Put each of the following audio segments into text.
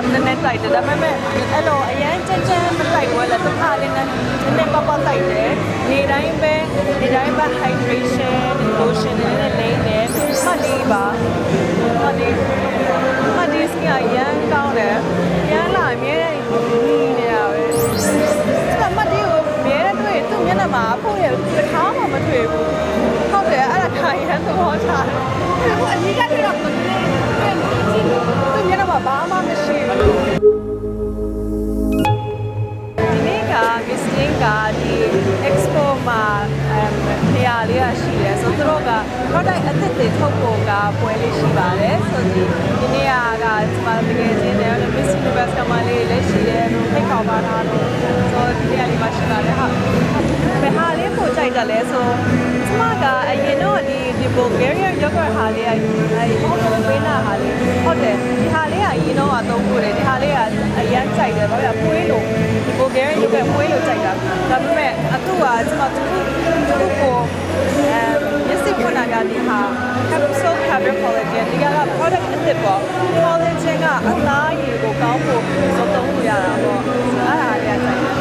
scrub နည်းနည်းတိုက်တယ်ဒါပေမဲ့အဲ့လိုအရန်ကြမ်းကြမ်းမတိုက်ဘူးလေတစ်ခါလေးနဲ့နည်းနည်းပပတိုက်တယ်နေတိုင်းပဲနေတိုင်းပဲ hydration lotion နည်းနည်းလိမ့်တယ်မှတ်လေးပါမှတ်လေးမှတ်လေးစကရန်ကောင်းတယ်ရန်လာအမြဲတမ်းနီးနေတာပဲစကမှတ်လေးကိုအမြဲတမ်းတွေ့သူ့မျက်နှာမှာအဖို့ရတစ်ခါမှမတွေ့ဘူးဟုတ်တယ်အဲ့ဒါခါရန်သဘောချတယ်ဟိုအကြီးကတွေ့တော့ လေးရရှိတယ်ဆိုတော့သူတို့က product အသစ်တွေထုတ်ဖို့ကပွဲလေးရှိပါတယ်ဆိုဒီဒီနေ့ကကဒီမှာတကယ်ချင်းတယ် Miss Universe ကမှလေးလည်းရှိတယ်လို့ဖိတ်ခေါ်ပါတာလို့ဆိုဒီနေရာလေးမှာရှိပါတယ်ဟာဘယ်ဟာလေးပို့ကြိုက်တယ်လဲဆိုကျမကအရင်တော့ဒီဒီ Bulgarian yogurt ဟာလေးကအဲဒီပေးနာဟာလေးဟုတ်တယ်ဒီဟာလေးကအရင်တော့အသုံးဖို့တယ်ဒီဟာလေးကအရန်ကြိုက်တယ်ဘာလို့လဲပွေးလို့ဒီ Bulgarian yogurt ပွေးလို့ကြိုက်တာဒါပေမဲ့အခုကကျမသူသူကိုအဲ မျက်စိဖွင့်လာကဒီဟာ capsule fabric collagen ဒီက product အသစ်ပေါ့ collagen ကအသားရည်ကိုကောင်းဖို့သုံးသုံးလို့ရတာပေါ့အဲ့ဒါလေးကကြိုက်တယ်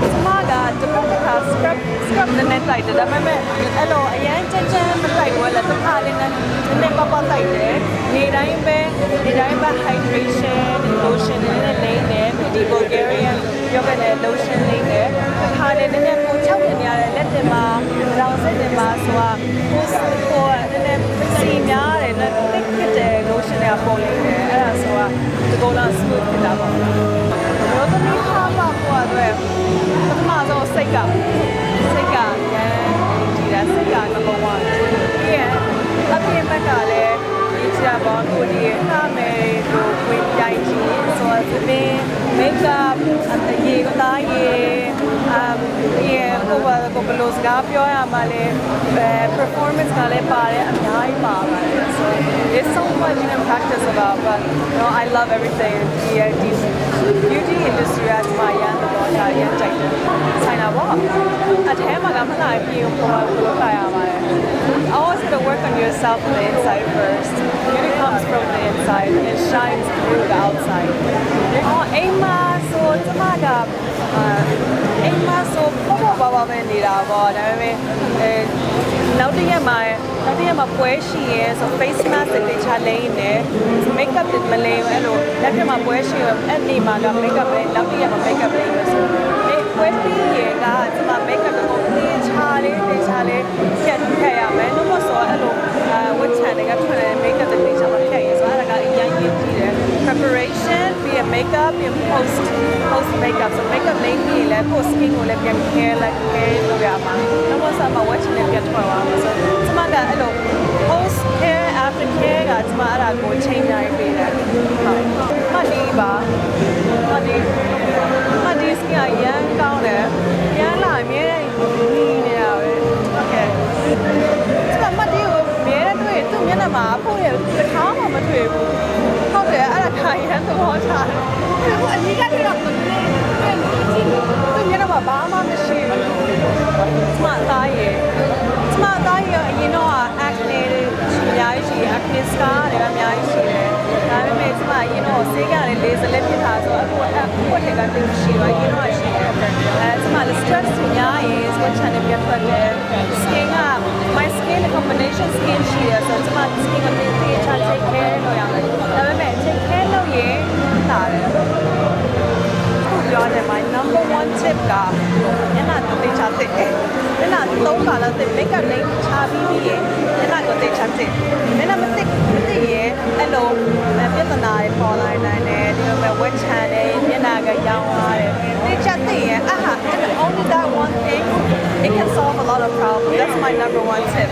ကျမကတစ်ခါတစ်ခါ scrub scrub နည်းနည်းတိုက်တယ်ဒါပေမဲ့အဲ့လိုအရန်ကြမ်းကြမ်းမတိုက်ဘူးလေတစ်ခါလေးနဲ့နည်းနည်းပပတိုက်တယ်နေတိုင်းပဲနေတိုင်းပဲ hydration lotion နည်းနည်းလိမ့်တယ်ဒီ Bulgarian yogurt နဲ့ lotion လိမ့်တယ်တစ်ခါလေးနည်းနည်းပိုချောက်နေရတယ်လက်တင်မှာရောင်စက်တ တွေကပုံလိမ့်တယ်အဲ့ဒါဆိုတာဒီကောင်က smooth ဖြစ်တာပေါ့တော့သမီးဟာပါပေါ်အတွက်ပထမဆုံးစိတ်ကစိတ်ကရမ်းကြည်တာစိတ်က number 1ပြီးရင်အပြင်ဘက်ကလည်းဒီချာဘောကိုဒီဟာမယ်တို့ဝင်ကြိုင်ချင်ဆိုတော့ဒီ makeup အတရေကသားရေအမ်ပြီးရင်ကိုဘကိုဘလို့စကားပြောရမှလည်း performance ကလည်းပါတယ်အများကြီးပါပါတယ် so there's so much in practice about but you know I love everything ဒီဒီ beauty industry ကဒီမှာရမ်းတော့ဒါရမ်းကြိုက်တယ်ဆိုင်တာပေါ့အထဲမှာကမလာပြေပေါ်ပေါ်လာရပါတယ် always got to work on yourself on the inside first beauty comes from the inside it shines through the outside အော်အိမ်မှာဆိုကျမကအိမ်မှာဆို ပေါ့ပေါ့ပါပါပဲနေတာပေါ့ဒါပေမဲ့အဲနောက်တစ်ရက်မှာနောက်တစ်ရက်မှာပွဲရှိရဲဆို face mask တွေချလိမ့်နေ makeup တွေမလိမ့်ဘူးအဲ့လိုလက်ထက်မှာပွဲရှိရအဲ့ဒီမှာက makeup လေးနောက်တစ်ရက်မှာ makeup လေးပဲဆိုအဲပွဲပြီးရကကျမ makeup တော့ပြင်ချလေးပြင်ချ makeup ပြီး post post makeup so makeup လိမ့်ပြီးလဲ post skin ကိုလည်းပြန် care လိုက် care လုပ်ရမှာတော့မဆက်မှာ watch နဲ့ပြန်ထွက်သွားမှာဆိုကျမကအဲ့လို post care after care ကကျမအဲ့ဒါကို change နိုင်ပေးတယ်ဟုတ်မှတ်လေးပါမှတ်လေးမှတ်လေး skin ကရန်ကောင်းတယ်ရန်လာအမြဲတမ်းနီးနေတာပဲဟုတ်ကဲ့ကျမမှတ်လေးကိုအမြဲတမ်းတွေ့သူ့မျက်နှာမှာအဖို့ရတစ်ခါမှမတွေ့ဘူးဟုတ်တယ်အဲ့ဒါခါရန်သဘောချတယ် ဟိုအကြီးကတွေ့တော့တွေ့လို့ကြည့်သူ့မျက်နှာမှာဘာမှမရှိဘူးကျမသားရဲ့ကျမသားရဲ့အရင်တော့ acne တွေအများကြီးရှိ acne scar တွေအများကြီးရှိတယ်ဒါပေမဲ့ကျမအရင်တော့ဆေးကလည်းလေးစလက်ဖြစ်တာဆိုတော့အခုအခုထက်ကတိတ်ရှိတော့အရင်တော့ရှိတယ်အဲကျမလည်း stress များရင် skin channel ပြတ်ထွက်တယ် skin က my skin combination skin ရှိတယ်ဆိုတော့ကျမ skin ကတိတ်တိတ်ချ take care လုပ်ရတယ်ဒါပေမဲ့ take care one tip ကညနာတိတ်ချတဲ့ညနာသုံးပါလို့တဲ့ make up လိမ့်ချပြီးပြီးရင်ညနာကိုတိတ်ချတဲ့ညနာမသိမသိရင်အဲ့လိုပြဿနာတွေပေါ်လာနိုင်တယ်ဒီလိုပဲ wet chan တယ်ညနာကရောင်းသွားတယ်တိတ်ချတဲ့ရင်အာဟာ and only that one thing it can solve a lot of problems that's my number one tip